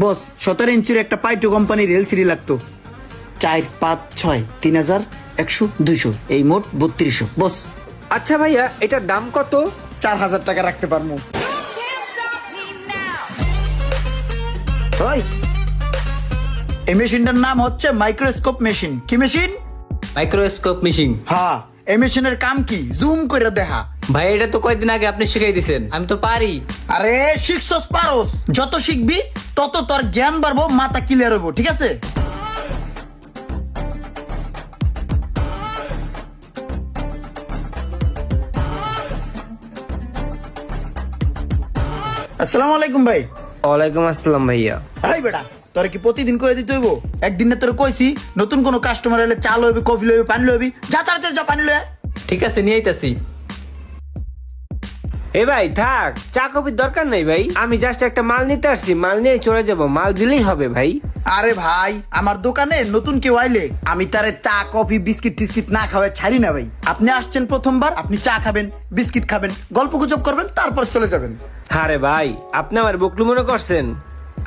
বস সতেরো ইঞ্চির একটা পাইটু কোম্পানির এলসিডি লাগতো। চার পাঁচ ছয় তিন হাজার একশো দুইশো এই মোট বত্রিশশো। বস। আচ্ছা ভাইয়া এটার দাম কত? চার হাজার টাকা রাখতে পারব ওই এই মেশিনটার নাম হচ্ছে মাইক্রোস্কোপ মেশিন। কি মেশিন? Microscope machine. হ্যাঁ এই মেশিনের কাম কি? জুম করে দেখা। ভাই এটা তো কয়েকদিন আগে আপনি শিখাই দিছেন। আমি তো পারি। আরে শিখছস পারোস। যত শিখবি তত তোর জ্ঞান বাড়বো মাথা ক্লিয়ার হব ঠিক আছে? আসসালামু আলাইকুম ভাই। ওয়ালাইকুম আসসালাম ভাইয়া। হাই বেটা তোর কি প্রতিদিন কয়ে দিতে হইব? একদিন না তোর কইছি নতুন কোন কাস্টমার এলে চা লইবি কফি লইবি পানি লইবি যা তাড়াতাড়ি যা পানি লয়ে ঠিক আছে নিয়ে আইতাছি। এ ভাই থাক চা কফির দরকার নেই ভাই। আমি জাস্ট একটা মাল নিতে আসছি মাল নিয়ে চলে যাব মাল দিলেই হবে ভাই। আরে ভাই আমার দোকানে নতুন কেউ আইলে আমি তারে চা কফি বিস্কিট টিস্কিট না খাওয়াই ছাড়ি না ভাই। আপনি আসছেন প্রথমবার আপনি চা খাবেন বিস্কিট খাবেন গল্প গুজব করবেন তারপর চলে যাবেন। আরে ভাই আপনি আমার বকলু মনে করছেন?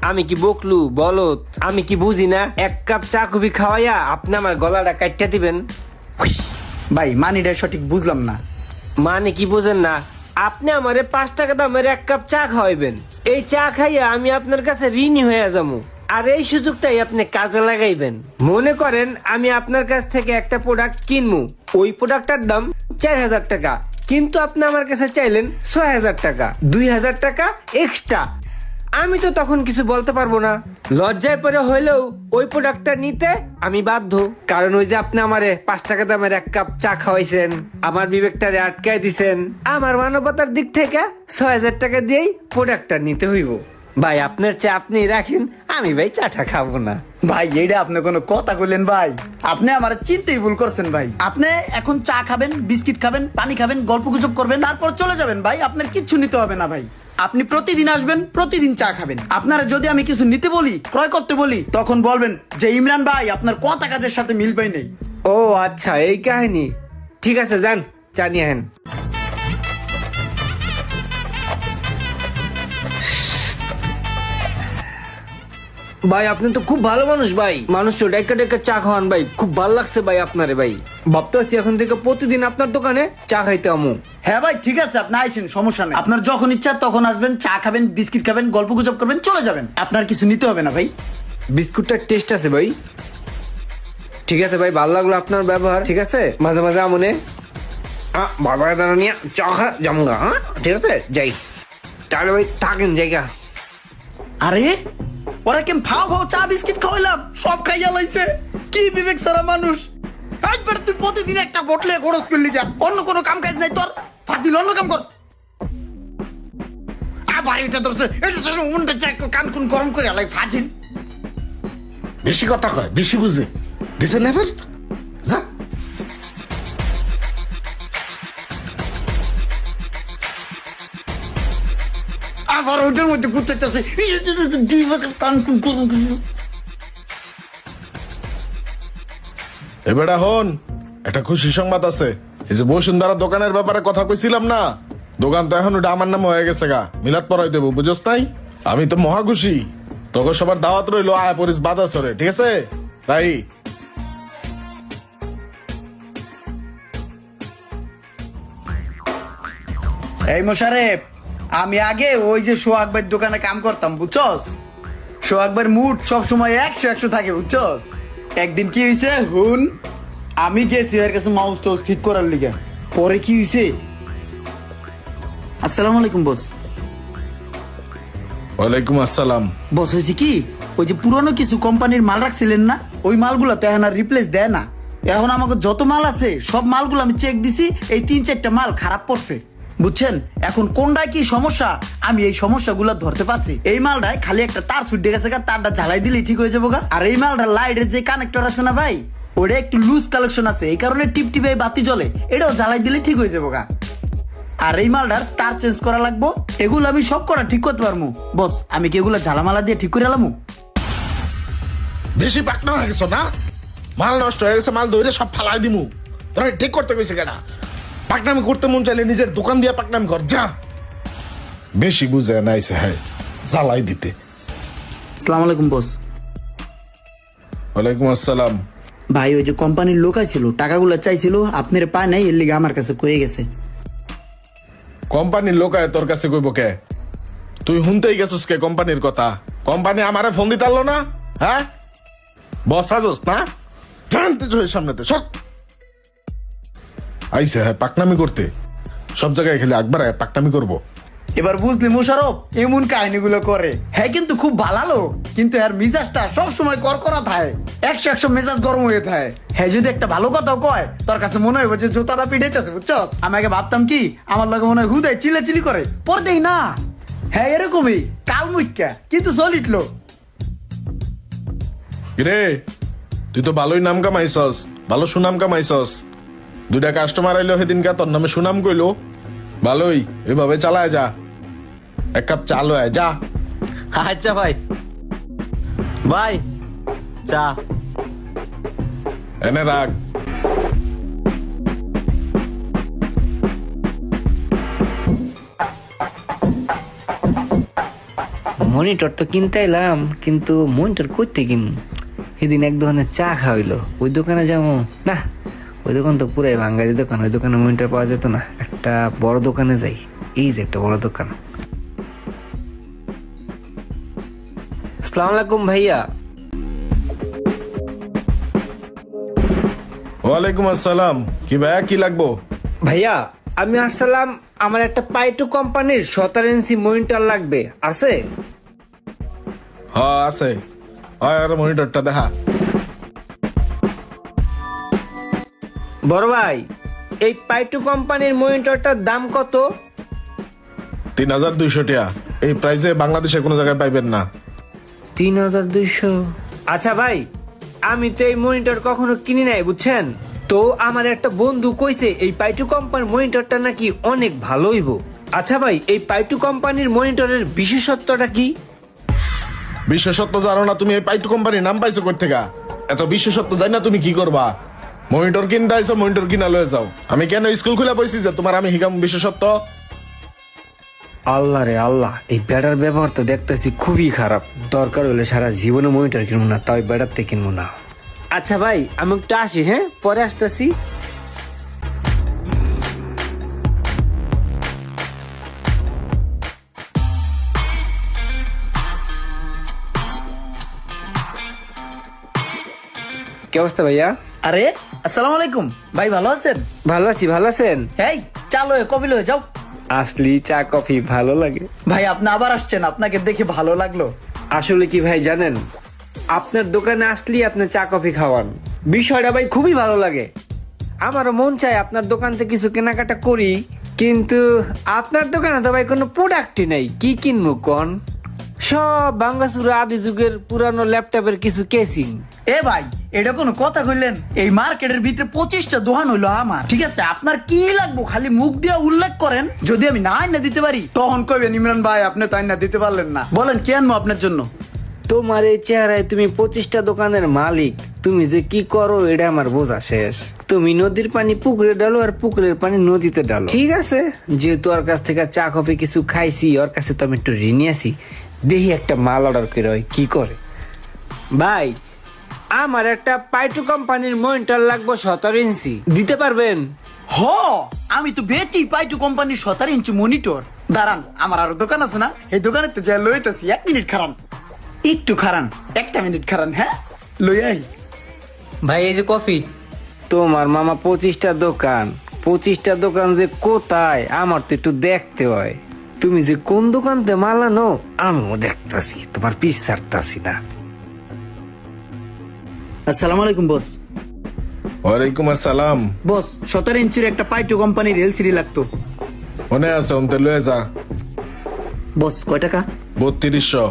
আমি কি বকলু বলত আমি কি বুঝি না? এক কাপ চা কফি খাওয়াইয়া আপনি আমার গলাটা কাটতে দিবেন? ভাই মানিটা সঠিক বুঝলাম না। মানে কি বুঝেন না? আপনি আমারে পাঁচ টাকা দামের এক কাপ চা খাওয়াইবেন। এই চা খাইয়া আমি আপনার কাছে ঋণী হয়ে যাব। আর এই সুযোগটাই আপনি কাজে লাগাইবেন। মনে করেন আমি আপনার কাছ থেকে একটা প্রোডাক্ট কিনবো। ওই প্রোডাক্টটার দাম চার হাজার টাকা। কিন্তু আপনি আমার কাছে চাইলেন ছয় হাজার টাকা। দুই হাজার টাকা এক্সট্রা আমি তো তখন কিছু বলতে পারব না। লজ্জায় পরে হইলেও ওই প্রোডাক্টটা নিতে আমি বাধ্য। কারণ ওই যে আপনি আমারে পাঁচ টাকা দামের এক কাপ চা খাওয়াইছেন, আমার বিবেকটা আটকায় দিছেন। আমার মানবতার দিক থেকে ছয় হাজার টাকা দিয়েই প্রোডাক্টটা নিতে হইব। ভাই আপনার চা আপনি রাখেন আমি ভাই চাটা খাব না। ভাই এইটা আপনি কোনো কথা কইলেন ভাই। আপনি আমার চিন্তাই ভুল করছেন ভাই। আপনি এখন চা খাবেন বিস্কিট খাবেন পানি খাবেন গল্প গুজব করবেন তারপর চলে যাবেন ভাই। আপনার কিচ্ছু নিতে হবে না ভাই। আপনি প্রতিদিন আসবেন প্রতিদিন চা খাবেন। আপনারা যদি আমি কিছু নিতে বলি ক্রয় করতে বলি তখন বলবেন যে ইমরান ভাই আপনার কথা কাজের সাথে মিল পাই নেই। ও আচ্ছা এই কাহিনী। ঠিক আছে যান চা নিয়ে ভাই আপনি তো খুব ভালো মানুষ ভাই। মানুষ তো ডেকা ডেকা চা খাওয়ান ভাই। খুব ভালো লাগছে ভাই আপনারে ভাই। ভাবতে পারছি এখন থেকে প্রতিদিন আপনার দোকানে চা খাইতে আমু। হ্যাঁ ভাই ঠিক আছে আপনি আইসেন সমস্যা নেই। আপনার যখন ইচ্ছা তখন আসবেন চা খাবেন বিস্কিট খাবেন গল্প গুজব করবেন চলে যাবেন। আপনার কিছু নিতে হবে না ভাই। বিস্কুটটার টেস্ট আছে ভাই। ঠিক আছে ভাই ভালো লাগল আপনার ব্যবহার। ঠিক আছে? মাঝে মাঝে আমনে। বাবা দাঁড়া নিয়ে চা খা জামগা হ্যাঁ? ঠিক আছে? যাই। তাহলে ভাই থাকেন জায়গা। আরে? ওরা কেম ফাও ফাও চা বিস্কিট খাওয়াইলাম, সব খাইয়া লাইছে। কি বিবেক সারা মানুষ। একবার তুই প্রতিদিন একটা বটলে খরচ করলি যা, অন্য কোনো কাম কাজ নাই তোর। ফাজিল, অন্য কাম কর। আবার এটা ধরছে এটা ধরছে, উনটা চা কান কুন গরম করে আলাই ফাজিল। বেশি কথা কয়, বেশি বুঝে। দিছে না আবার ওটার মধ্যে কুত্তাইতেছে দুই ভাগের কান এবারে হন একটা খুশি সংবাদ আছে। এই যে বসুন্ধরা দোকানের ব্যাপারে কথা কইছিলাম না? দোকান তো এখন ওটা আমার নামে হয়ে গেছে গা। মিলাদ পরাই দেবো বুঝস নাই? আমি তো মহা খুশি। তোকে সবার দাওয়াত রইল আয় পরিস বাধা সরে ঠিক আছে? তাই এই মোশারেফ আমি আগে ওই যে সোহাগ ভাইয়ের দোকানে কাম করতাম বুঝছস? সোহাগ ভাইয়ের মুড সবসময় একশো একশো থাকে বুঝছস? একদিন কি হয়েছে হুন আমি গেছি এর কাছে মাউস টাউস ঠিক করার লিগে। পরে কি হয়েছে আসসালামু আলাইকুম বস ওয়ালাইকুম আসসালাম। বস হয়েছে কি? ওই যে পুরনো কিছু কোম্পানির মাল রাখছিলেন না ওই মালগুলো তো এখন আর রিপ্লেস দেয় না। এখন আমাকে যত মাল আছে সব মালগুলো আমি চেক দিছি এই তিন চারটা মাল খারাপ পড়ছে। বুঝছেন? এখন কোনটায় কি সমস্যা? আমি এই সমস্যাগুলো ধরতে পারছি। এই মালটায় খালি একটা তার ছুটে গেছে তারটা ঝালাই দিলেই ঠিক হয়ে যাব। আর এই মালটা লাইটের যে কানেক্টর আছে না ভাই, ওটা একটু লুজ কালেকশন আছে। এই কারণে টিপ টিপে বাতি জ্বলে। এটাও জ্বালাই দিলে ঠিক হয়ে যাব গা। আর এই মালটার তার চেঞ্জ করা লাগবো। এগুলো আমি সব করা ঠিক করতে পারব। বস, আমি কি এগুলো ঝালামালা দিয়ে ঠিক করে এলামু? বেশি পাকনা হয়ে গেছো না? মাল নষ্ট হয়ে গেছে, মাল ধরে সব ফালাই দিমু। তোরা ঠিক করতে কইছে কেনা পাকনামি করতে মন চাইলে নিজের দোকান দিয়ে পাকনামি কর যা। বেশি বুঝে নাইছে হ্যাঁ জ্বালাই দিতে। সালাম আলাইকুম বস। ওয়ালাইকুম আসসালাম। ভাই ওই যে কোম্পানির লোক ছিল টাকাগুলো চাইছিল আপনার পায় নাই এর লিগে আমার কাছে কয়ে গেছে। কোম্পানির লোক আয় তোর কাছে কইব কে? তুই শুনতেই গেছিস কে কোম্পানির কথা? কোম্পানি আমারে ফোন দিতে পারল না? হ্যাঁ? বস আজস না? জানতে সামনেতে সব আইসে হ্যাঁ পাকনামি করতে। সব জায়গায় খেলে একবার পাকনামি করব। এবার বুঝলি মুশারফ এমন কাহিনীগুলো করে। হ্যাঁ কিন্তু খুব ভালো কিন্তু এর মিজাজটা সব সময় করকরা থাকে। একশো একশো মেজাজ গরম হয়ে থাকে। হ্যাঁ যদি একটা ভালো কথা কয় তোর কাছে মনে হয় যে জোতাটা পিঠাইতেছে বুঝছস? আমি আগে ভাবতাম কি আমার লগে মনে হয় হুদায় চিলে চিলি করে। পর দেই না। হ্যাঁ এরকমই। কাল মুখ্যা কিন্তু চলিটলো রে তুই তো ভালোই নাম কামাইছস ভালো সুনাম কামাইছস। দুইটা কাস্টমার আইলো সেদিনকা তোর নামে সুনাম কইলো। ভালোই এভাবে চালায় যা। এক কাপ চালো আয় যা। আচ্ছা ভাই। ভাই চা। এনে রাখ। মনিটর তো কিনতে এলাম কিন্তু মনিটর করতে কিন সেদিন এক দোকানে চা খাওয়াইলো। ওই দোকানে যাব না ওই দোকান তো পুরাই বাঙালি দোকান ওই দোকানে মনিটর পাওয়া যেত না। একটা বড় দোকানে যাই এই যে একটা বড় দোকান। আসসালামু আলাইকুম ভাইয়া। ওয়ালাইকুম আসসালাম। কি ভাইয়া কি লাগবো? ভাইয়া আমি আসসালাম আমার একটা পাইটু কোম্পানির সতেরো ইঞ্চি মনিটর লাগবে আছে? হ আছে। হয় আর মনিটরটা দেখা। বড় ভাই এই পাইটু কোম্পানির মনিটরটার দাম কত? তিন হাজার দুইশো টাকা এই প্রাইসে বাংলাদেশে কোনো জায়গায় পাইবেন না। তিন হাজার দুইশো? আচ্ছা ভাই আমি তো এই মনিটর কখনো কিনি নাই বুঝছেন? তো আমার একটা বন্ধু কইছে এই পাইটু কোম্পানির মনিটরটা নাকি অনেক ভালো হইব। আচ্ছা ভাই এই পাইটু কোম্পানির মনিটরের বিশেষত্বটা কি? বিশেষত্ব জানো না তুমি এই পাইটু কোম্পানির নাম পাইছো কোথা থেকে? এত বিশেষত্ব জানি না তুমি কি করবা। মনিটর কিনতে আইছো মনিটর কিনা লয়ে যাও। আমি কেন স্কুল খুলে বসছি যে তোমার আমি হিকাম বিশেষত্ব? আল্লাহ রে আল্লাহ এই ব্যাটার ব্যবহার তো দেখতেছি খুবই খারাপ। দরকার হলে সারা জীবনে মনিটর কিনবো না তাই ব্যাটার থেকে কিনবো না। আচ্ছা ভাই আমি একটু আসি হ্যাঁ? পরে আসতেছি। কি অবস্থা ভাইয়া? আরে আসসালামু আলাইকুম। ভাই ভালো আছেন? ভালো আছি ভালো আছেন? এই চালো কবিল হয়ে যাও। আসলি চা কফি ভালো লাগে। ভাই আপনি আবার আসছেন আপনাকে দেখে ভালো লাগল। আসলে কি ভাই জানেন? আপনার দোকানে আসলেই আপনি চা কফি খাওয়ান। বিষয়টা ভাই খুবই ভালো লাগে। আমারও মন চায় আপনার দোকান থেকে কিছু কেনাকাটা করি কিন্তু আপনার দোকানে তো ভাই কোনো প্রোডাক্টই নেই। কি কিনবো কোন? সব বাঙ্গাসুরা আদি যুগের পুরানো ল্যাপটপের কিছু কেসিং এ ভাই এটা কোনো কথা কইলেন? এই মার্কেটের ভিতরে পঁচিশটা দোকান হইল আমার ঠিক আছে? আপনার কি লাগবো? খালি মুখ দিয়ে উল্লেখ করেন। যদি আমি না আইনা দিতে পারি তখন কইবেন ইমরান ভাই আপনি তো আইনা দিতে পারলেন না। বলেন কি আনব আপনার জন্য? তোমার এই চেহারায় তুমি পঁচিশটা দোকানের মালিক। তুমি যে কি করো এটা আমার বোঝা শেষ। তুমি নদীর পানি পুকুরে ডালো আর পুকুরের পানি নদীতে ডালো। ঠিক আছে। যেহেতু ওর কাছ থেকে চা কফি কিছু খাইছি ওর কাছে তো আমি একটু ঋণী আছি। দেখি একটা মাল অর্ডার করে ওই কি করে? ভাই আমার একটা পাইটু কোম্পানির মনিটর লাগবে সতেরো ইঞ্চি। দিতে পারবেন? হ আমি তো বেচি পাইটু কোম্পানির সতেরো ইঞ্চি মনিটর। দাঁড়ান আমার আরও দোকান আছে না? এই দোকানে তো যা লইতেছি এক মিনিট খারান। একটু খারান একটা মিনিট খারান হ্যাঁ? লই আই। ভাই এই যে কফি। তোমার মামা পঁচিশটা দোকান। পঁচিশটা দোকান যে কোথায় আমার তো একটু দেখতে হয়। তুমি যে কোন দোকানতে মাল আনো আমিও দেখতাছি তোমার পিস ছাড়তাছি না। আসসালামু আলাইকুম বস। ওয়ালাইকুম আসসালাম। বস সতেরো ইঞ্চির একটা পাইটু কোম্পানির এলসিডি লাগতো। মনে আছে অন্তে লয়ে যা। বস কয় টাকা? বত্রিশশো।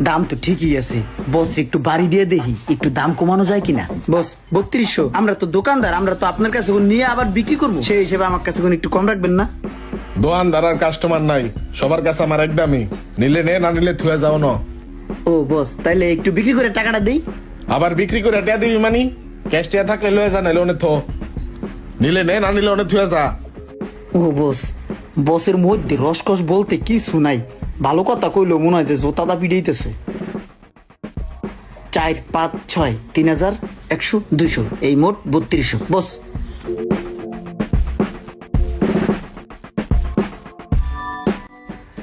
দাম তো ঠিকই আছে। বস একটু বাড়ি দিয়ে দেখি একটু দাম কমানো যায় কিনা? বস বত্রিশশো আমরা তো দোকানদার আমরা তো আপনার কাছে নিয়ে আবার বিক্রি করব। সেই হিসেবে আমার কাছে একটু কম রাখবেন না। দোয়ানদার আর কাস্টমার নাই সবার কাছে আমার একদমই নিলে নে না নিলে থুয়ে যাও না। ও বস তাইলে একটু বিক্রি করে টাকাটা দেই? আবার বিক্রি করে টিয়া দিবি মানি? ক্যাশ টিয়া থাকলে লয়ে যা নাইলে অনেক থো। নিলে নে না নিলে অনেক থুয়ে যা। ও বস বসের মধ্যে রসকস বলতে কি শুনাই ভালো কথা কইলো মনে হয় যে জোতাদা পিড়াইতেছে চার পাঁচ ছয় তিন হাজার একশো দুইশো এই মোট বত্রিশশো। বস।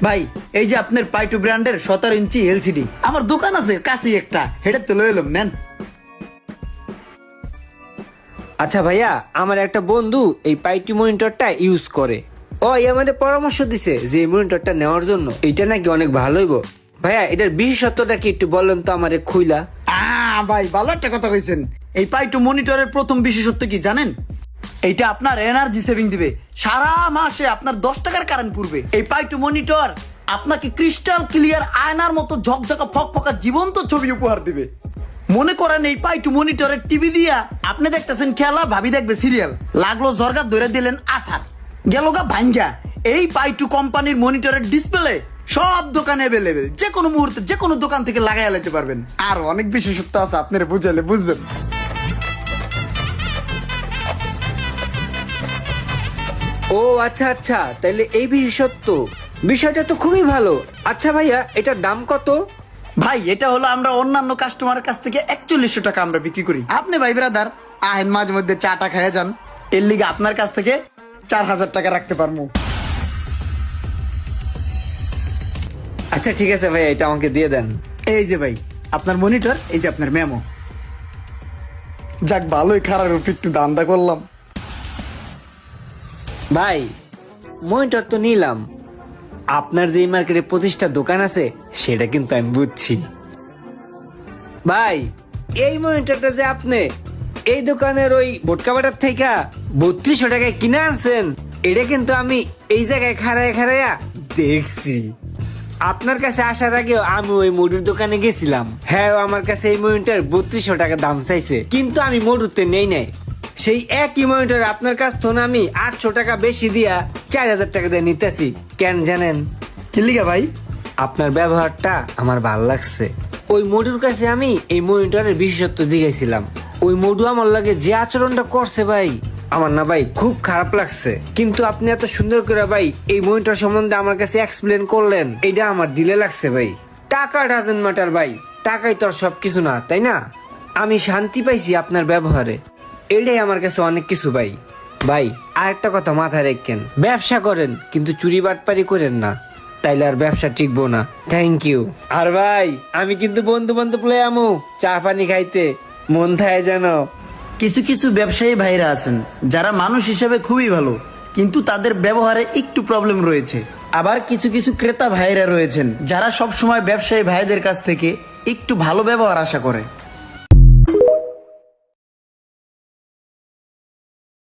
ভাই এই যে আপনার পাইটু ব্র্যান্ডের সতেরো ইঞ্চি এলসিডি আমার দোকান আছে কাছেই একটা। হেটা তো লয়ে এলাম নেন। আচ্ছা ভাইয়া আমার একটা বন্ধু এই পাইটি মনিটরটা ইউজ করে। ও আমাদের পরামর্শ দিছে যে এই মনিটরটা নেওয়ার জন্য। এটা নাকি অনেক ভালোইব ভাইয়া এটার বিশেষত্বটা কি একটু বলেন তো আমারে খুইলা। আহ, ভাই ভালো একটা কথা কইছেন। এই পাইটু মনিটরের প্রথম বিশেষত্ব কি জানেন? এইটা আপনার এনার্জি সেভিং দিবে। সারা মাসে আপনার দশ টাকার কারেন্ট পুরবে এই পাইটু মনিটর আপনাকে ক্রিস্টাল ক্লিয়ার আয়নার মতো ঝকঝকা, ফকফকা, জীবন্ত ছবি উপহার দিবে। মনে করেন এই পাইটু মনিটরের টিভি দিয়া আপনি দেখতেছেন খেলা, ভাবি দেখবে সিরিয়াল লাগল জর্গা ধরে দিলেন আসার গেল গা ভাঙ্গা। এই পাই টু কোম্পানির মনিটরের ডিসপ্লে সব দোকানে অ্যাভেলেবেল যে কোনো মুহূর্তে, যে কোনো দোকান থেকে লাগাই লাইতে পারবেন। আর অনেক বিশেষত্ব আছে, আপনারা বুঝাইলে বুঝবেন। ও আচ্ছা আচ্ছা তাইলে এই বিশেষত্ব বিষয়টা তো খুবই ভালো। আচ্ছা ভাইয়া এটার দাম কত? ভাই এটা হলো আমরা অন্যান্য কাস্টমারের কাছ থেকে একচল্লিশশো টাকা আমরা বিক্রি করি। আপনি ভাই ব্রাদার আহেন মাঝে মধ্যে চাটা খাইয়ে যান। এর লিগে আপনার কাছ থেকে চার হাজার টাকা রাখতে পারব আচ্ছা ঠিক আছে ভাইয়া এটা আমাকে দিয়ে দেন। এই যে ভাই আপনার মনিটর এই যে আপনার মেমো যাক ভালোই খারাপ একটু দান্দা করলাম। ভাই মনিটর তো নিলাম। আপনার যে মার্কেটে প্রতিষ্ঠা দোকান আছে, সেটা কিন্তু আমি বুঝছি। ভাই, এই মনিটরটা যে আপনি, এই দোকানের ওই বোটকা বাটার থেকে বত্রিশশো টাকায় কিনে আনছেন, এটা কিন্তু আমি এই জায়গায় খাড়ায় খাড়াইয়া দেখছি। আপনার কাছে আসার আগেও আমি ওই মডুর দোকানে গেছিলাম। হ্যাঁ আমার কাছে এই মনিটর বত্রিশশো টাকা দাম চাইছে, কিন্তু আমি মডুরতে নেই নাই। সেই একই মনিটর আপনার কাছ থেকে আমি আটশো টাকা বেশি দিয়া চার হাজার টাকা দিয়ে নিতেছি। কেন জানেন? কি লিগা ভাই? আপনার ব্যবহারটা আমার ভালো লাগছে। ওই মডুর কাছে আমি এই মনিটরের বিশেষত্ব জিজ্ঞাসিলাম। ওই মডু আমার লাগে যে আচরণটা করছে ভাই আমার না ভাই খুব খারাপ লাগছে। কিন্তু আপনি এত সুন্দর করে ভাই এই মনিটর সম্বন্ধে আমার কাছে এক্সপ্লেন করলেন এটা আমার দিলে লাগছে ভাই। টাকা ডাজেন্ট ম্যাটার ভাই টাকাই তো আর সবকিছু না তাই না? আমি শান্তি পাইছি আপনার ব্যবহারে। এটাই আমার কাছে অনেক কিছু ভাই। ভাই আর একটা কথা মাথায় রাখেন। ব্যবসা করেন কিন্তু চুরি বাটপারি করেন না। তাইলে আর ব্যবসা টিকবো না। থ্যাংক ইউ আর ভাই আমি কিন্তু বন্ধু বান্ধব লয়ে আমু চা পানি খাইতে। মন থায় যেন। কিছু কিছু ব্যবসায়ী ভাইরা আছেন যারা মানুষ হিসেবে খুবই ভালো কিন্তু তাদের ব্যবহারে একটু প্রবলেম রয়েছে। আবার কিছু কিছু ক্রেতা ভাইরা রয়েছেন যারা সব সময় ব্যবসায়ী ভাইদের কাছ থেকে একটু ভালো ব্যবহার আশা করে।